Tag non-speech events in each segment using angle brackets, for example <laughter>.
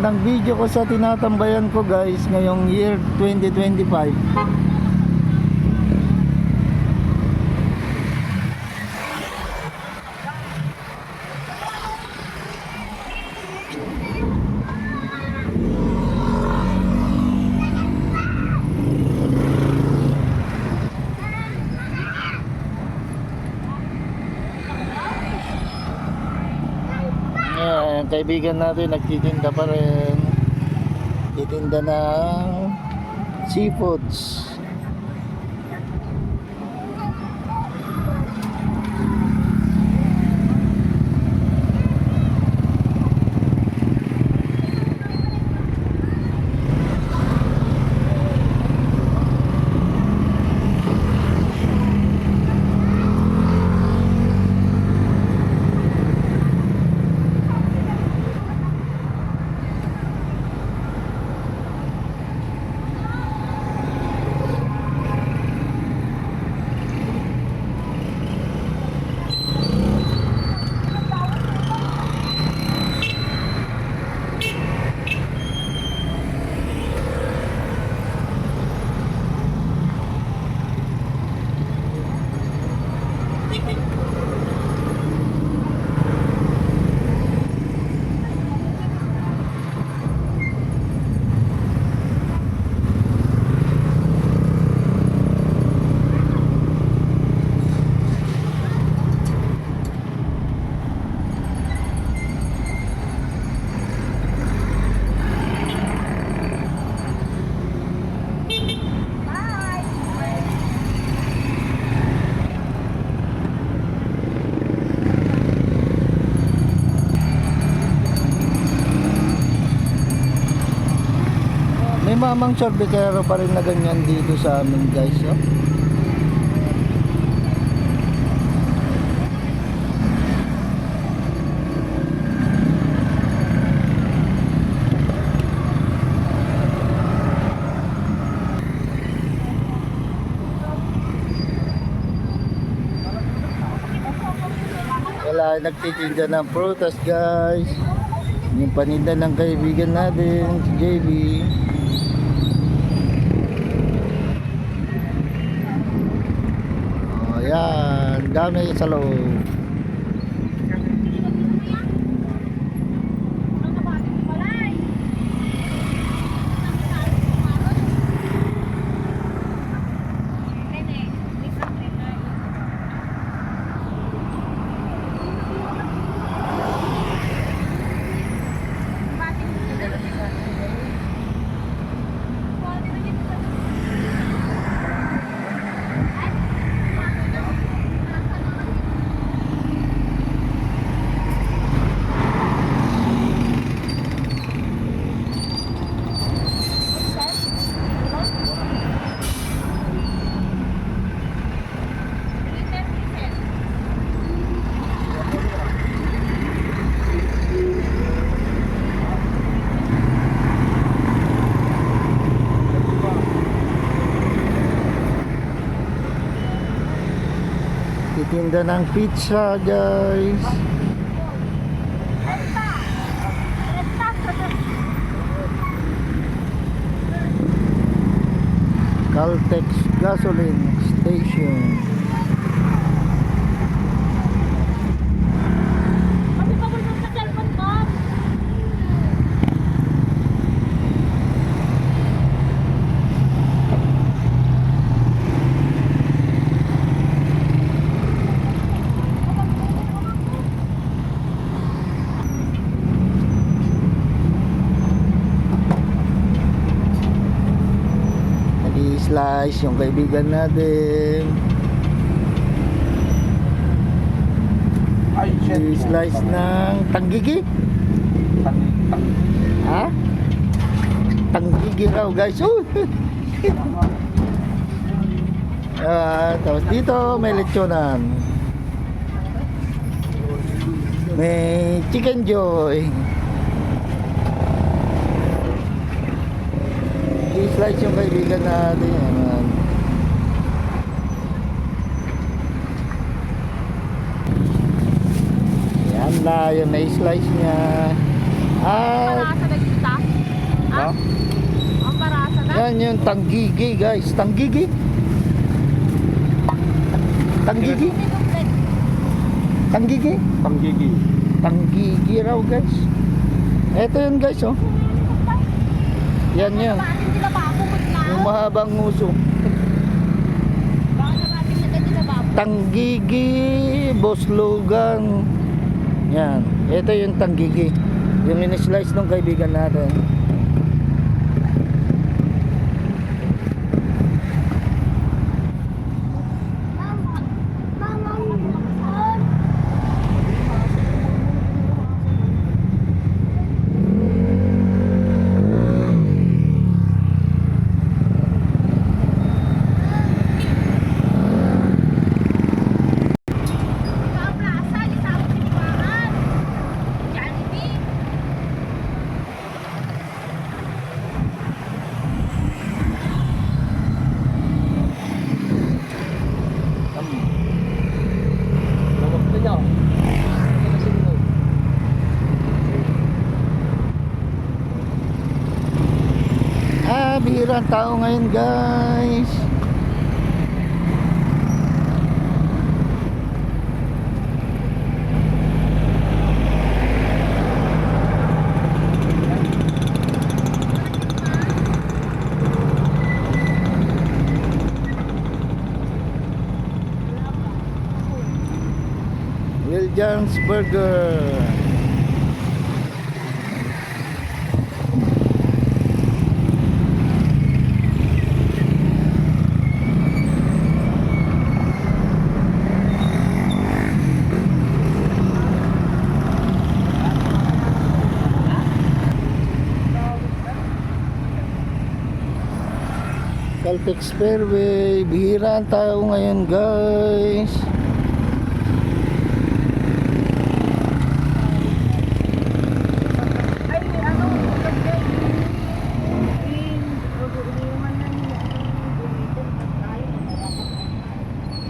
Unang video ko sa tinatambayan ko guys ngayong year 2025. Kaibigan natin nagtitinda pa rin. Titinda ng seafoods. May mamang sorbetero pa rin na ganyan dito sa amin guys. Oh. Wala nagtitinda ng prutas guys. Yung paninda ng kaibigan natin, si JB. Yan. Dami Titinda ng pizza guys. Caltex Gasoline Station. Nag-i-slice yung kaibigan natin. I-slice ng tanggigi. Tang- tang- Ha? Tanggigi raw guys. Uh! <laughs> Ah, tapos dito may lechonan. May chicken joy. I-slice yung kaibigan natin. Yan. Yan na, yung na-slice niya. At parasa na. Yan yung tanggigi guys. Tanggigi. Tanggigi. Tanggigi. Panggigi. Tanggigi raw guys. Ito yun guys oh. Yan yan. Yung mahabang ba Tanggigi, Boslogan. Yan. Ito yung tanggigi. Yung in-slice ng kaibigan natin. Sa plaza, di sa ako piniwahan. Jollibee. Lawak na niya. Ah, bihira ang tao ngayon guys. Will John's Burger. Caltex Fairway, bihira ang tao ngayon guys. Ay, ano, kasi in iwan na niya.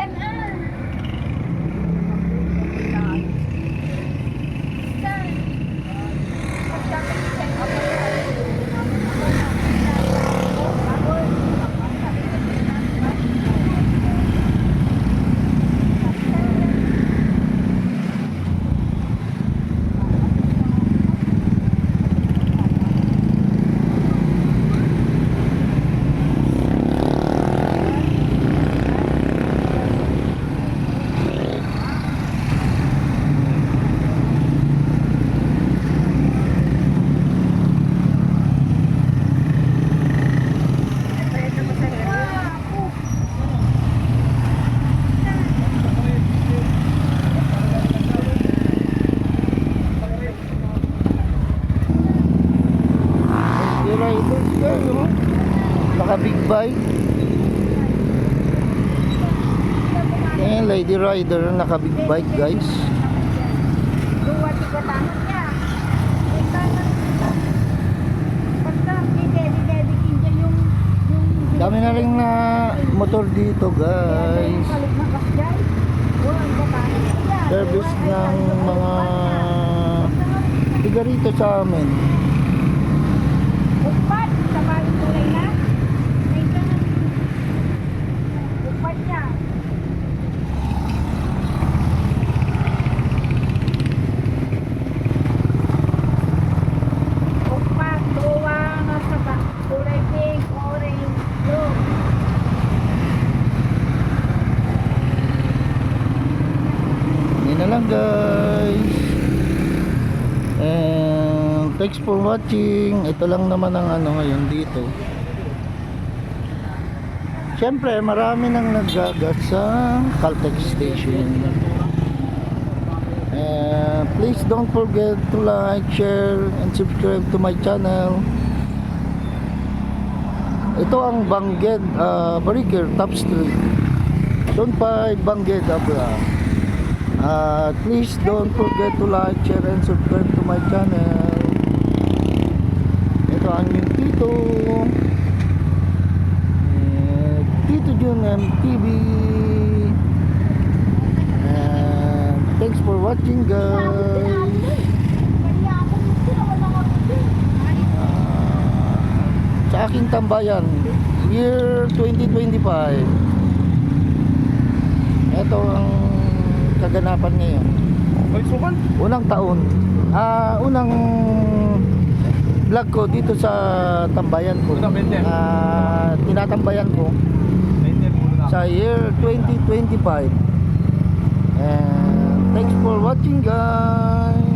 Yan ah. Yan. Lady Riders guys, oh. Naka big bike. Ayan, Lady Rider, naka big bike guys. Dami na rin na motor dito guys. Service ng mga tiga rito sa amin. Lang guys. And thanks for watching. Ito lang naman ang ano ngayon dito. Siyempre, marami nang naggagat sa Caltex Station. And please don't forget to like, share, and subscribe to my channel. Ito ang Bangged uh, Bariker Top Street. Zone 5 Bangged Abra. Uh, please don't forget to like, share, and subscribe to my channel. Ito ang yung Tito. Eh, Tito Jun MTV. And thanks for watching guys. Uh, sa aking tambayan year 2025 ito ang kaganapan ngayon? Ay, sukan. unang taon. Ah unang vlog ko dito sa tambayan ko. Ah, tinatambayan ko sa year 2025 and thanks for watching guys